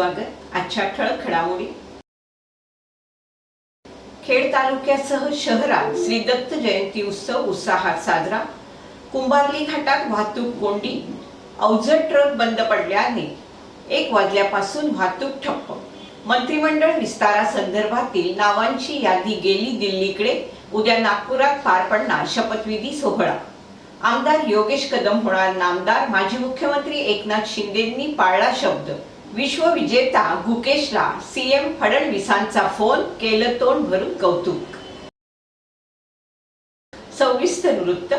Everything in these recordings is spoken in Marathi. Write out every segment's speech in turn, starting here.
स्वागत. आजच्या ठळक घडामोडी. खेड तालुक्यासह शहरात श्री दत्त जयंती उत्सव उत्साहात साजरा. कुंभारली घाटात वाहतूक कोंडी अवजड ट्रक बंद पडल्याने एक वाजल्यापासून वाहतूक ठप्प. मंत्रिमंडळ विस्तारासंदर्भातील नावांची यादी गेली दिल्लीकडे. उद्या नागपुरात पार पडणार शपथविधी सोहळा. आमदार योगेश कदम होणार नामदार. माजी मुख्यमंत्री एकनाथ शिंदेंनी पाळला शब्द. विश्वविजेता गुकेशला सीएम फडणवीसांचा फोन केलं तोंड भरून कौतुक सविस्तर वृत्त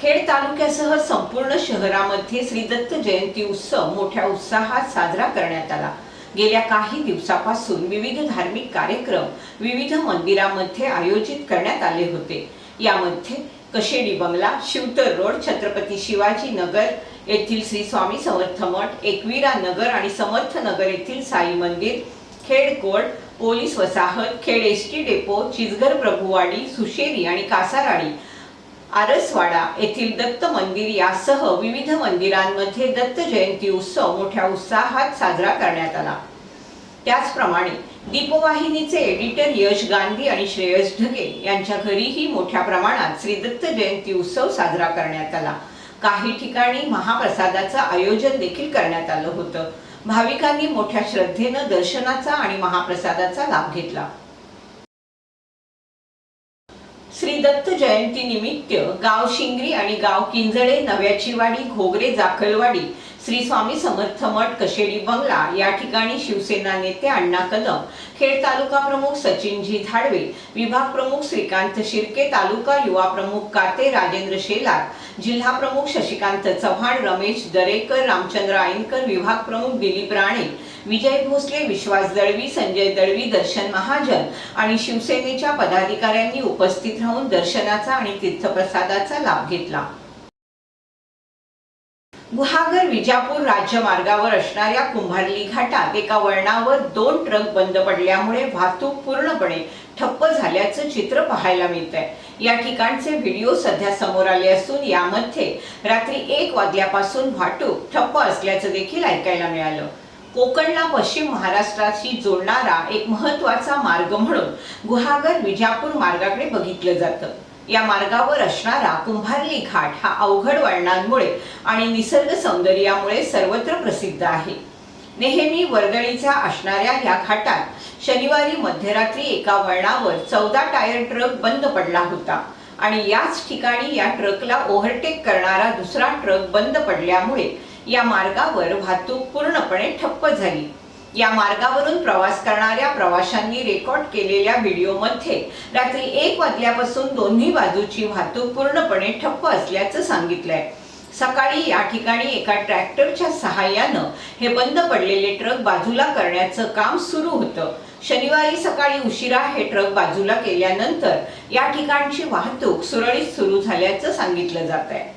खेड तालुक्यासह संपूर्ण शहरामध्ये श्री दत्त जयंती उत्सव मोठ्या उत्साहात साजरा करण्यात आला. गेल्या काही दिवसापासून विविध धार्मिक कार्यक्रम विविध मंदिरामध्ये आयोजित करण्यात आले होते. यामध्ये कशेडी बंगला शिवतर रोड छत्रपती शिवाजी नगर येथील श्री स्वामी समर्थ मठ एकविरा नगर आणि समर्थ नगर येथील साई मंदिर खेड कोर्ट पोलीस वसाहत Khed S T depot Chichghar Prabhuwadi Susheri आणि कासाराडी आरसवाडा येथील दत्त मंदिर यासह विविध मंदिरांमध्ये दत्त जयंती उत्सव मोठ्या उत्साहात साजरा करण्यात आला. त्याचप्रमाणे दीपवाहिनीचे एडिटर यश गांधी आणि श्रेयस ढगे यांच्या घरीही मोठ्या प्रमाणात श्री दत्त जयंती उत्सव साजरा करण्यात आला. काही ठिकाणी महाप्रसादाचं आयोजन देखील करण्यात आलं होतं. भाविकांनी मोठ्या श्रद्धेनं दर्शनाचा आणि महाप्रसादाचा लाभ घेतला. श्री दत्त जयंती निमित्त गाव शिंगरी आणि गाव किंजळे नव्याचीवाडी घोगरे जाखलवाडी श्री स्वामी समर्थ मठ कशेडी बंगला या ठिकाणी शिवसेना नेते अण्णा कदम खेड तालुका प्रमुख सचिनजी धाडवे विभाग प्रमुख श्रीकांत शिर्के तालुका युवा प्रमुख काते राजेंद्र शेलार जिल्हा प्रमुख शशिकांत चव्हाण रमेश दरेकर रामचंद्र आईनकर विभाग प्रमुख दिलीप राणे विजय भोसले विश्वास दळवी संजय दळवी दर्शन महाजन आणि शिवसेनेच्या पदाधिकाऱ्यांनी उपस्थित राहून दर्शनाचा आणि तीर्थप्रसादाचा लाभ घेतला. गुहागर विजापूर राज्य मार्गावर असणाऱ्या कुंभारली घाटात एका वळणावर दोन ट्रक बंद पडल्यामुळे वाहतूक पूर्णपणे ठप्प झाल्याचं चित्र पाहायला मिळत आहे या ठिकाणचे व्हिडिओ सध्या समोर आले असून यामध्ये रात्री एक वाजल्यापासून वाहतूक ठप्प असल्याचं देखील ऐकायला मिळालं. कोकणला पश्चिम महाराष्ट्राशी जोडणारा एक महत्त्वाचा मार्ग म्हणून गुहागर विजापूर मार्गाकडे बघितलं जातं. या मार्गावर असणारा कुंभारली घाट हा अवघड वळणांमुळे आणि निसर्ग सौंदर्यामुळे सर्वत्र प्रसिद्ध आहे. नेहमी वर्दळीचा असणाऱ्या या घाटात शनिवारी मध्यरात्री एका वळणावर चौदा टायर ट्रक बंद पडला होता आणि याच ठिकाणी या ट्रकला ओव्हरटेक करणारा दुसरा ट्रक बंद पडल्यामुळे या मार्गावर वाहतूक पूर्णपणे ठप्प झाली. या मार्गावरून प्रवास करणाऱ्या प्रवाशांनी रेकॉर्ड केलेल्या व्हिडिओमध्ये रात्री एक वाजल्यापासून दोन्ही बाजूची वाहतूक पूर्णपणे ठप्प असल्याचं सांगितलंय. सकाळी या ठिकाणी एका ट्रॅक्टरच्या सहाय्यानं हे बंद पडलेले ट्रक बाजूला करण्याचं काम सुरू होतं. शनिवारी सकाळी उशिरा हे ट्रक बाजूला केल्यानंतर या ठिकाणची वाहतूक सुरळीत सुरू झाल्याचं सांगितलं जात आहे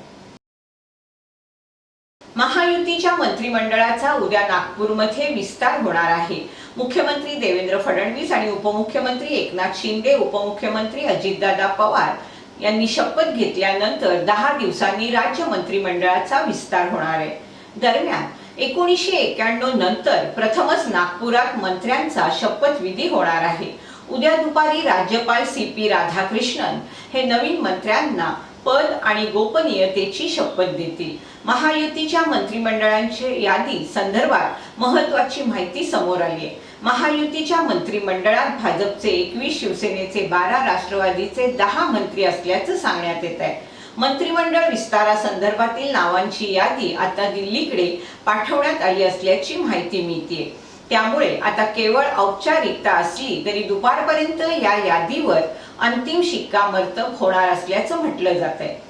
महायुतीच्या मंत्रिमंडळाचा उद्या नागपूरमध्ये विस्तार होणार आहे. मुख्यमंत्री देवेंद्र फडणवीस आणि उपमुख्यमंत्री एकनाथ शिंदे उपमुख्यमंत्री अजितदादा पवार यांनी शपथ घेतल्यानंतर दहा दिवसांनी राज्य मंत्रिमंडळाचा विस्तार होणार आहे. दरम्यान एकोणीसशे एक्क्याण्णव नंतर प्रथमच नागपुरात मंत्र्यांचा शपथविधी होणार आहे. उद्या दुपारी राज्यपाल सी पी राधाकृष्णन हे नवीन मंत्र्यांना पद आणि गोपनीयतेची शपथ देतील. महायुतीच्या मंत्रिमंडळांची यादी संदर्भात महत्वाची माहिती समोर आली आहे. महायुतीच्या मंत्रिमंडळात भाजपचे एकवीस शिवसेनेचे बारा राष्ट्रवादीचे दहा मंत्री असल्याचं सांगण्यात येत आहे. मंत्रिमंडळ विस्तारासंदर्भातील नावांची यादी आता दिल्लीकडे पाठवण्यात आली असल्याची माहिती मिळते त्यामुळे आता केवळ औपचारिकता असली तरी दुपारपर्यंत या यादीवर अंतिम शिक्कामर्तब होणार असल्याचं म्हटलं जात आहे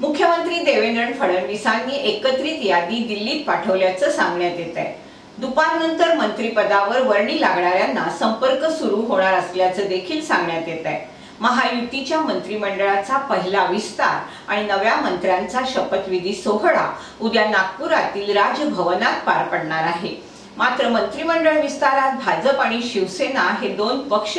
मुख्यमंत्री देवेंद्र फडणवीसांनी एकत्रित यादी दिल्लीत पाठवल्याचं सांगण्यात येत आहे. दुपारनंतर मंत्रिपदावर वर्णी लागणाऱ्यांना संपर्क सुरू होणार असल्याचं देखील सांगण्यात येत आहे. महायुतीच्या मंत्रिमंडळाचा पहिला विस्तार आणि नव्या मंत्र्यांचा शपथविधी सोहळा उद्या नागपुरातील राजभवनात पार पडणार आहे. मात्र मंत्रिमंडळ विस्तारात भाजप आणि शिवसेना हे दोन पक्ष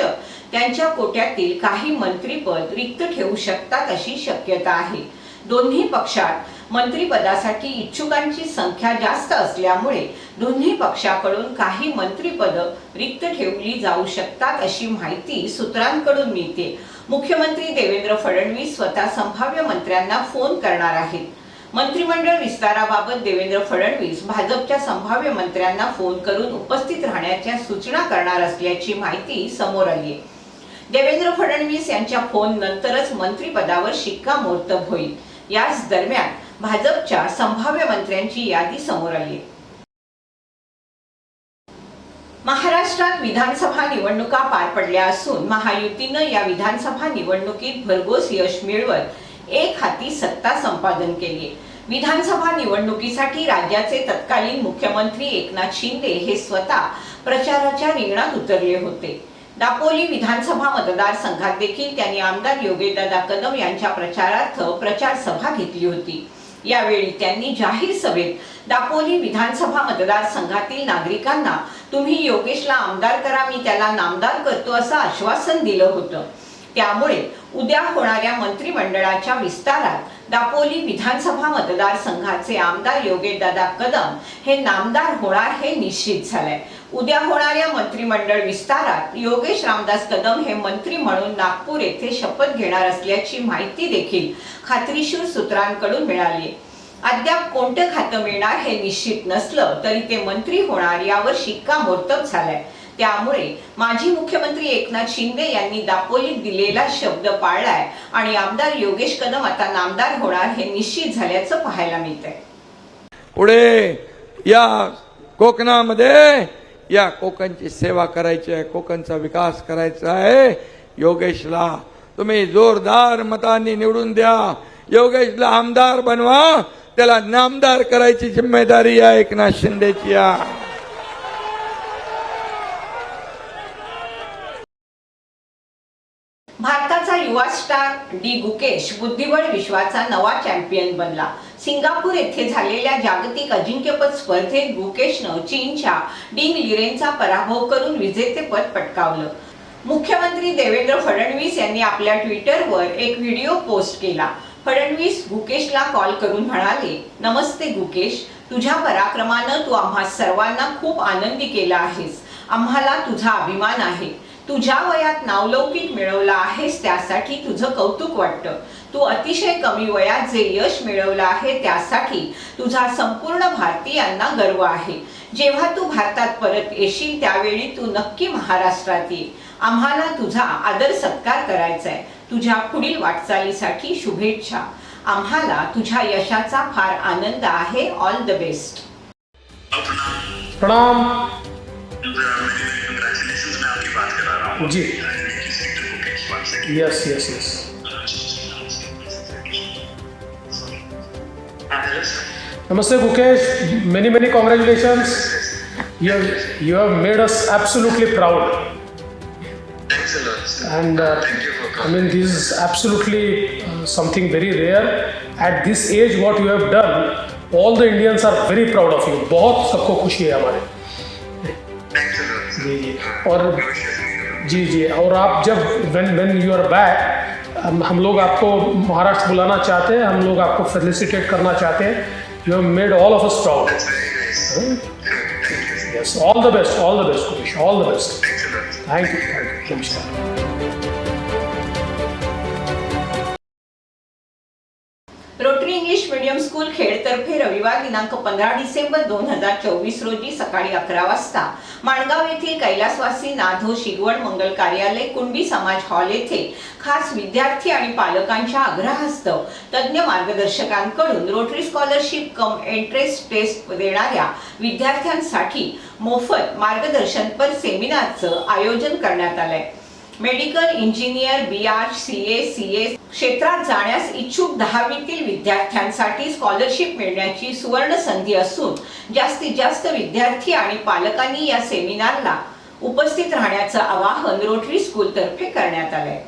त्यांच्या कोट्यातील काही मंत्रीपद रिक्त ठेवू शकतात अशी शक्यता आहे. दोन्ही पक्षात मंत्रिपदासाठी इच्छुकांची संख्या जास्त असल्यामुळे दोन्ही पक्षाकडून काही मंत्रिपद रिक्त ठेवली जाऊ शकतात अशी माहिती सूत्रांकडून मिळते. मुख्यमंत्री देवेंद्र फडणवीस स्वतः संभाव्य मंत्र्यांना फोन करणार आहेत. मंत्रिमंडळ विस्ताराबाबत देवेंद्र फडणवीस भाजपच्या संभाव्य मंत्र्यांना फोन करून उपस्थित राहण्याच्या सूचना करणार असल्याची माहिती समोर आली देवेंद्र फडणवीस यांच्या फोन नंतरच मंत्रिपदावर शिक्कामोर्तब होईल. याच दरम्यान भाजपच्या संभाव्य मंत्र्यांची यादी समोर आली. महाराष्ट्रात विधानसभा निवडणुका पार पडल्या असून महायुतीनं या विधानसभा निवडणुकीत भरघोस यश मिळवत एक हाती सत्ता संपादन केली. विधानसभा निवडणुकीसाठी राज्याचे तत्कालीन मुख्यमंत्री एकनाथ शिंदे हे स्वतः प्रचाराच्या रिंगणात उतरले होते. दापोली विधानसभा मतदारसंघात देखील त्यांनी आमदार योगेशदादा कदम यांच्या प्रचारार्थ प्रचार सभा घेतली होती. यावेळी त्यांनी जाहीर सभेत दापोली विधानसभा मतदारसंघातील नागरिकांना तुम्ही योगेशला आमदार करा मी त्याला नामदार करतो असं आश्वासन दिलं होतं. त्यामुळे उद्या होणाऱ्या मंत्रिमंडळाच्या विस्तारात दापोली विधानसभा मतदारसंघाचे आमदार योगेशदादा कदम हे नामदार होणार हे निश्चित झालंय. उद्या होणाऱ्या मंत्रिमंडळ विस्तारात योगेश रामदास कदम हे मंत्री म्हणून नागपूर येथे शपथ घेणार असल्याची माहिती देखील खात्रीशीर सूत्रांकडून मिळाली. अद्याप कोणतं खातं मिळणार हे निश्चित नसलं तरी ते मंत्री होणार यावर शिक्कामोर्तब झालाय. त्यामुळे माजी मुख्यमंत्री एकनाथ शिंदे यांनी दापोलीत दिलेला शब्द पाळलाय आणि आमदार योगेश कदम आता नामदार होणार हे निश्चित झाल्याचं पाहायला मिळतंय. पुढे या कोकणामध्ये या कोकणची सेवा करायची आहे कोकणचा विकास करायचा आहे. योगेशला तुम्ही जोरदार मतांनी निवडून द्या. योगेशला आमदार बनवा. त्याला नामदार करायची जिम्मेदारी या एकनाथ शिंदेची. आहे भारताचा युवा स्टार डी गुकेश बुद्धिबळ विश्वाचा नवा चॅम्पियन बनला. सिंगापूर येथे झालेल्या जागतिक अजिंक्यपद स्पर्धेत गुकेशनं चीनच्या डिंग लिरेनचा पराभव करून विजेतेपद पटकावलं. मुख्यमंत्री देवेंद्र फडणवीस यांनी आपल्या ट्विटरवर एक व्हिडिओ पोस्ट केला. फडणवीस गुकेशला कॉल करून म्हणाले नमस्ते गुकेश तुझ्या पराक्रमानं तू आम्हा सर्वांना खूप आनंदी केला आहेस. आम्हाला तुझा अभिमान आहे. तुझ्या वयात नावलौकिक मिळवला आहेस त्यासाठी तुझं कौतुक वाटतं. तू अतिशय कमी वयात जे यश मिळवलं आहे त्यासाठी तुझा संपूर्ण भारतीयांना गर्व आहे. जेव्हा तू भारतात परत येशील त्यावेळी तू नक्की महाराष्ट्रात ये. आम्हाला तुझा आदर सत्कार करायचा आहे तुझ्या पुढील वाटचालीसाठी शुभेच्छा. आम्हाला तुझ्या यशाचा फार आनंद आहे. ऑल द बेस्ट प्रणाम. जी। Yes yes yes Namaste Gukesh many many congratulation you you have made us absolutely proud and I mean this is absolutely something very rare at this age what you have done all the Indians are very proud of you बहुत सबको खुशी है हमारे। और जी जी. और आप जब when when you are back हम लोग आपको महाराष्ट्र बुलाना चाहते हैं हम लोग आपको फेलिसिटेट करना चाहते हैं. You have made all of us proud. Yes all the best all the best all the best thank you thank you नमस्कार खेडतर्फे रविवार दिनांक पंधरा डिसेंबर दोन हजार चोवीस रोजी सकाळी अकरा वाजता. माणगाव येथील कैलासवासी नाधो शिगवण मंगल कार्यालय कुणबी समाज हॉल येथे खास विद्यार्थी आणि पालकांच्या आग्रहास्तव तज्ज्ञ मार्गदर्शकांकडून Rotary scholarship cum entrance test देणाऱ्या विद्यार्थ्यांसाठी मोफत मार्गदर्शनपर सेमिनारचं आयोजन करण्यात आलंय. Medical engineer B R C A C A क्षेत्रात जाण्यास इच्छुक दहावीतील विद्यार्थ्यांसाठी स्कॉलरशिप मिळण्याची सुवर्ण संधी असून जास्तीत जास्त विद्यार्थी आणि पालकांनी या सेमिनारला उपस्थित राहण्याचं आवाहन रोटरी स्कूलतर्फे करण्यात आलंय.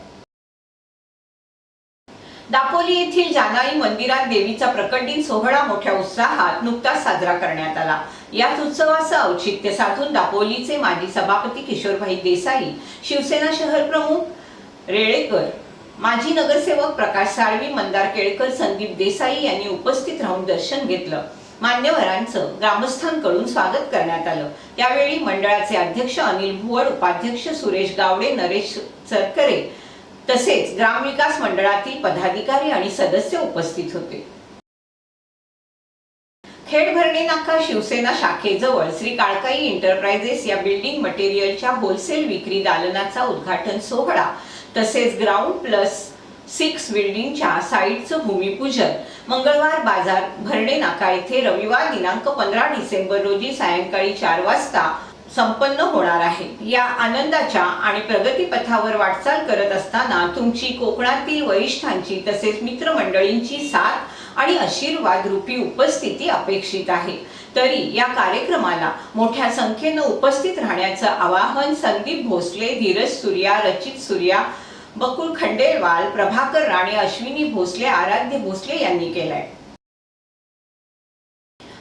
दापोली येथील जानाई मंदिरात देवीचा प्रकट दिन सोहळा मोठ्या उत्साहात नुकताच साजरा करण्यात आला. याच उत्सवाचं औचित्य साधून दापोलीचे माजी सभापती किशोरभाई देसाई शिवसेना शहर प्रमुख रेळेकर माजी नगरसेवक प्रकाश साळवी मंदार केळकर संदीप देसाई यांनी उपस्थित राहून दर्शन घेतलं. मान्यवरांचं ग्रामस्थांकडून स्वागत करण्यात आलं. त्यावेळी मंडळाचे अध्यक्ष अनिल भुवड उपाध्यक्ष सुरेश गावडे नरेश सरकरे तसेच ग्रामविकास मंडळातील पदाधिकारी आणि सदस्य उपस्थित होते. खेड भरणे नाका शिवसेना शाखेजवळ श्री काळकाई एंटरप्राइजेस या बिल्डिंग मटेरियलच्या होलसेल विक्री दालनाचा उद्घाटन सोहळा तसेच ग्राउंड प्लस सिक्स बिल्डिंगच्या साईटचं भूमिपूजन. मंगळवार बाजार भरणे नाका. येथे रविवार दिनांक पंधरा डिसेंबर रोजी सायंकाळी चार वाजता संपन्न होणार आहे. या आनंदाच्या आणि प्रगतीपथावर वाटचाल करत असताना तुमची कोकणातील वरिष्ठांची तसेच मित्रमंडळींची साथ आणि आशीर्वाद रूपी उपस्थिती अपेक्षित आहे. तरी या कार्यक्रमाला मोठ्या संख्येनं उपस्थित राहण्याचं आवाहन संदीप भोसले धीरज सूर्या रचित सूर्या बकुल खंडेलवाल प्रभाकर राणे अश्विनी भोसले आराध्य भोसले यांनी केलाय.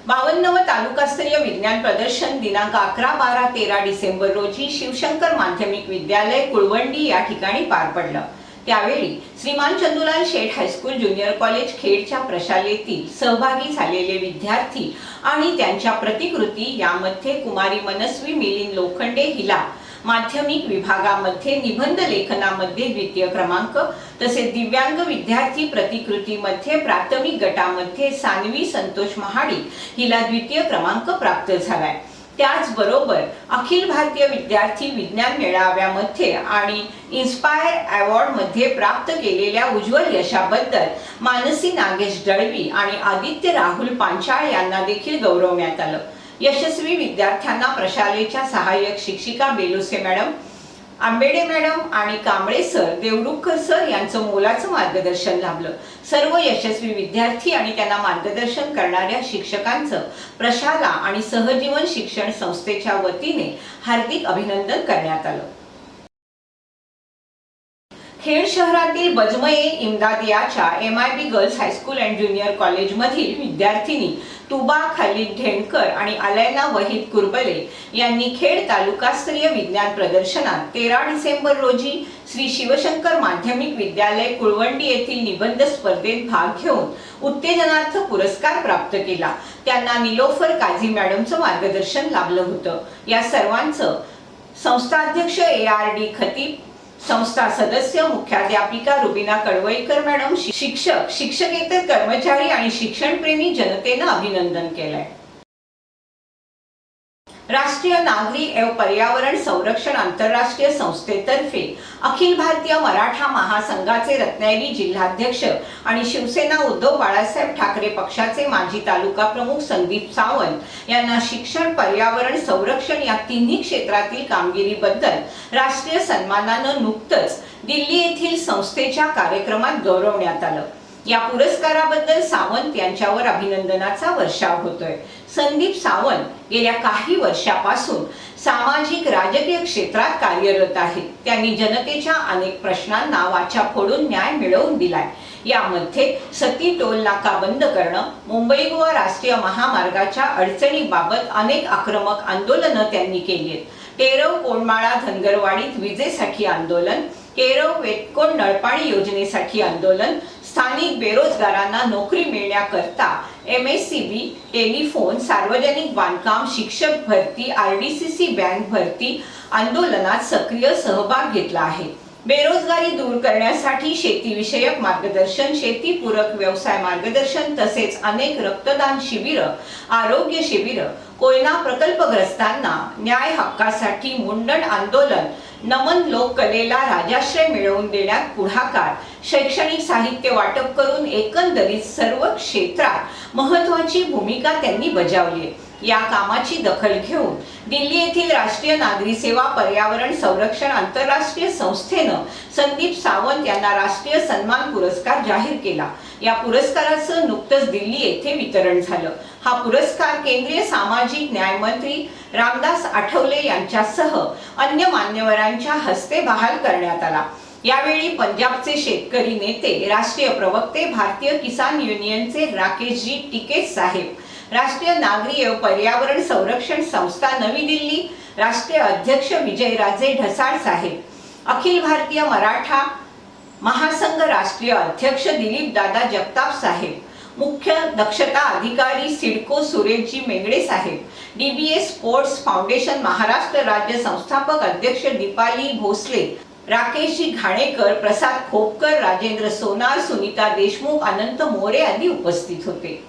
बावन्नव तालुकास्तरीय विज्ञान प्रदर्शन दिनांक अकरा बारा तेरा डिसेंबर रोजी शिवशंकर माध्यमिक विद्यालय कुळवंडी या ठिकाणी पार पडलं. त्यावेळी श्रीमान Chandulal Sheth high school junior college खेडच्या प्रशालेतील सहभागी झालेले विद्यार्थी आणि त्यांच्या प्रतिकृती यामध्ये कुमारी मनस्वी मिलिंद लोखंडे हिला माध्यमिक विभागामध्ये निबंध लेखनामध्ये द्वितीय क्रमांक तसेच दिव्यांग विद्यार्थी प्रतिकृतीमध्ये प्राथमिक गटामध्ये सानवी संतोष महाडी हिला द्वितीय क्रमांक प्राप्त झालाय. त्याचबरोबर अखिल भारतीय विद्यार्थी विज्ञान मेळाव्यामध्ये आणि इन्स्पायर अवॉर्डमध्ये प्राप्त केलेल्या उज्ज्वल यशाबद्दल मानसी नागेश दळवी आणि आदित्य राहुल पांचाळ यांना देखील गौरवण्यात आलं. यशस्वी विद्यार्थ्यांना प्रशालेच्या सहाय्यक शिक्षिका बेलुसे मॅडम आंबेडे मॅडम आणि कांबळे सर देवरुखकर सर यांचं मोलाचं मार्गदर्शन लाभलं. सर्व यशस्वी विद्यार्थी आणि त्यांना मार्गदर्शन करणाऱ्या शिक्षकांचं प्रशाला आणि सहजीवन शिक्षण संस्थेच्या वतीने हार्दिक अभिनंदन करण्यात आलं. खेड शहरातील Bazme इमदादियाच्या M I B girls high school and junior कॉलेजमधील विद्यार्थिनी तुबा खालिद ढेणकर आणि अलैना वहीद कुरबले यांनी खेड तालुकास्तरीय विज्ञान प्रदर्शनात तेरा डिसेंबर रोजी श्री शिवशंकर माध्यमिक विद्यालय कुळवंडी येथील निबंध स्पर्धेत भाग घेऊन उत्तेजनार्थ पुरस्कार प्राप्त केला. त्यांना निलोफर काझी मॅडमचं मार्गदर्शन लाभलं होतं. या सर्वांचं संस्थाध्यक्ष ए आर डी खतीब संस्था सदस्य मुख्याध्यापिका रुबिना कळवईकर मॅडम शिक्षक शिक्षकेतर कर्मचारी आणि शिक्षणप्रेमी जनतेनं अभिनंदन केलंय. राष्ट्रीय नागरी एव पर्यावरण संरक्षण आंतरराष्ट्रीय संस्थेतर्फे अखिल भारतीय मराठा महासंघाचे रत्नागिरी जिल्हाध्यक्ष आणि शिवसेना उद्धव बाळासाहेब ठाकरे पक्षाचे माजी तालुका प्रमुख संदीप सावंत यांना शिक्षण पर्यावरण संरक्षण या तिन्ही क्षेत्रातील कामगिरीबद्दल राष्ट्रीय सन्मानानं नुकतंच दिल्ली येथील संस्थेच्या कार्यक्रमात गौरवण्यात आलं. या पुरस्काराबद्दल सावंत यांच्यावर अभिनंदनाचा वर्षाव होतोय. संदीप सावंत गेल्या काही वर्षापासून सामाजिक राजकीय क्षेत्रात कार्यरत आहेत. त्यांनी जनतेच्या अनेक प्रश्नांना वाचा फोडून न्याय मिळवून दिलाय. यामध्ये सती टोल नाका बंद करणं मुंबई गोवा राष्ट्रीय महामार्गाच्या अडचणीबाबत अनेक आक्रमक आंदोलनं त्यांनी केली आहेत टेरव कोंडमाळा धनगरवाडीत विजेसाठी आंदोलन केरव वेटकोण नळपाणी योजनेसाठी आंदोलन स्थानिक बेरोजगारांना नोकरी मिळण्याकरता M S C B telephone सार्वजनिक बांधकाम शिक्षक भरती R D C C bank भरती आंदोलनात सक्रिय सहभाग घेतला आहे. बेरोजगारी दूर करण्यासाठी शेतीविषयक मार्गदर्शन शेतीपूरक व्यवसाय मार्गदर्शन तसेच अनेक रक्तदान शिबिर आरोग्य शिबिर कोयना प्रकल्पग्रस्तांना न्याय हक्कासाठी मुंडण आंदोलन नमन लोककलेला राजाश्रय मिळवून देण्यात पुढाकार. शैक्षणिक साहित्य वाटप करून एकंदरीत सर्व क्षेत्रात महत्वाची भूमिका त्यांनी बजावली. या कामाची दखल घेऊन दिल्ली येथील राष्ट्रीय नागरी सेवा पर्यावरण संरक्षण आंतरराष्ट्रीय संस्थेनं संदीप सावंत यांना राष्ट्रीय सन्मान पुरस्कार जाहीर केला. या पुरस्काराचं नुकतंच दिल्ली येथे वितरण झालं. हा पुरस्कार केंद्रीय सामाजिक न्याय मंत्री रामदास आठवले यांच्यासह अन्य मान्यवरांच्या हस्ते बहाल करण्यात आला. यावेळी पंजाबचे शेतकरी नेते राष्ट्रीय प्रवक्ते भारतीय किसान युनियनचे राकेशजी टिकेत साहेब राष्ट्रीय नागरी पर्यावरण संरक्षण संस्था नवी दिल्ली राष्ट्रीय अध्यक्ष विजयराजे ढसाळ साहेब अखिल भारतीय मराठा महासंघ राष्ट्रीय अध्यक्ष दिलीप दादा जगताप साहेब मुख्य दक्षता अधिकारी सिडको सुरेशजी मेंगडे साहेब डीबीएस स्पोर्ट्स फाउंडेशन महाराष्ट्र राज्य संस्थापक अध्यक्ष दीपाली भोसले राकेशजी घाणेकर प्रसाद खोपकर राजेंद्र सोनार सुनीता देशमुख अनंत मोरे आदी उपस्थित होते.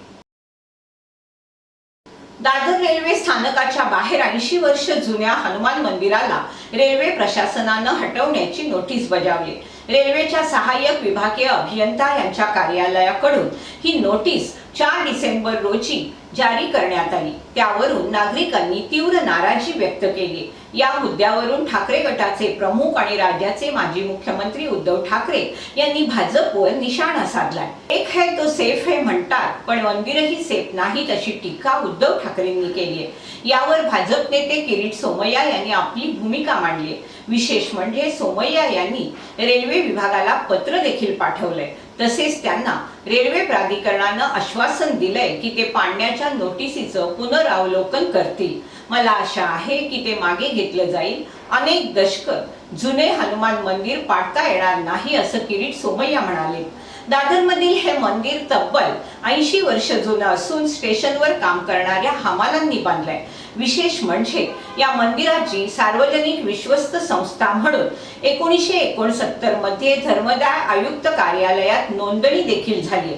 दादर रेल्वे स्थानकाच्या बाहेर ऐंशी वर्ष जुन्या हनुमान मंदिराला रेल्वे प्रशासनानं हटवण्याची नोटीस बजावली. रेल्वेच्या सहाय्यक विभागीय अभियंता यांच्या कार्यालयाकडून ही नोटीस चार डिसेंबर रोजी जारी करण्यात आली. त्यावरून नागरिकांनी तीव्र नाराजी व्यक्त केली. या मुद्द्यावरून ठाकरे गटाचे प्रमुख आणि राज्याचे माजी मुख्यमंत्री उद्धव ठाकरे यांनी भाजपवर निशाणा साधलाय. एक है तो सेफ है म्हणतात पण मंदिरही सेफ नाहीत अशी टीका उद्धव ठाकरेंनी केली आहे. यावर भाजप नेते किरीट सोमय्या यांनी आपली भूमिका मांडली विशेष म्हणजे सोमय्या यांनी रेल्वे विभागाला पत्र देखील पाठवलंय. तसेच त्यांना रेल्वे प्राधिकरणानं आश्वासन दिलंय की ते पाडण्याच्या नोटिसीचं पुनरावलोकन करतील. मला आशा आहे की ते मागे घेतलं जाईल. अनेक दशक जुने हनुमान मंदिर पाडता येणार नाही असं किरीट सोमय्या म्हणाले. दादरमधील हे मंदिर तब्बल ऐंशी वर्ष जुनं असून स्टेशनवर काम करणाऱ्या हमालांनी बांधलंय. विशेष म्हणजे या मंदिराची सार्वजनिक विश्वस्त संस्था म्हणून एकोणीसशे एकोणसत्तरमध्ये धर्मदाय आयुक्त कार्यालयात नोंदणी देखील झाली.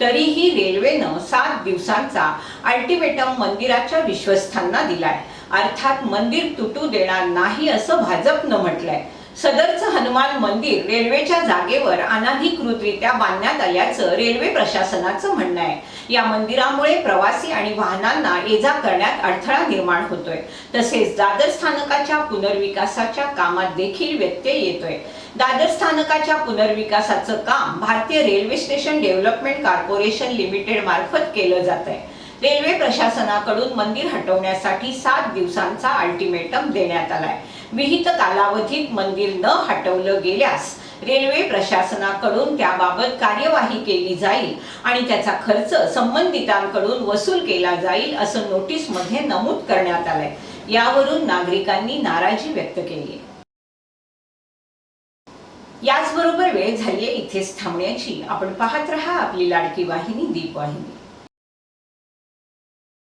तरीही रेल्वेनं सात दिवसांचा अल्टिमेटम मंदिराच्या विश्वस्तांना दिलाय. अर्थात मंदिर तुटू देणार नाही असं भाजपनं म्हटलंय. सदरचं हनुमान मंदिर रेल्वेच्या जागेवर अनाधिकृतरित्या बांधण्यात आल्याचं रेल्वे प्रशासनाचं म्हणणं आहे. या मंदिरामुळे प्रवासी आणि वाहनांना ये जा करण्यात अडथळा निर्माण होतोय. तसेच दादर स्थानकाच्या पुनर्विकासाच्या कामात देखील व्यत्यय येतोय. दादर स्थानकाच्या पुनर्विकासाचं काम भारतीय railway station development corporation limited मार्फत केलं जात आहे रेल्वे प्रशासनाकडून मंदिर हटवण्यासाठी सात दिवसांचा अल्टिमेटम देण्यात आलाय. विहित कालावधीत मंदिर न हटवलं गेल्यास रेल्वे प्रशासनाकडून त्याबाबत कार्यवाही केली जाईल आणि त्याचा खर्च संबंधितांकडून वसूल केला जाईल असं नोटीसमध्ये नमूद करण्यात आलंय. यावरून नागरिकांनी नाराजी व्यक्त केली. याचबरोबर वेळ झाली आहे इथेच थांबण्याची. आपण पाहत रहा आपली लाडकी वाहिनी दीप वाहिनी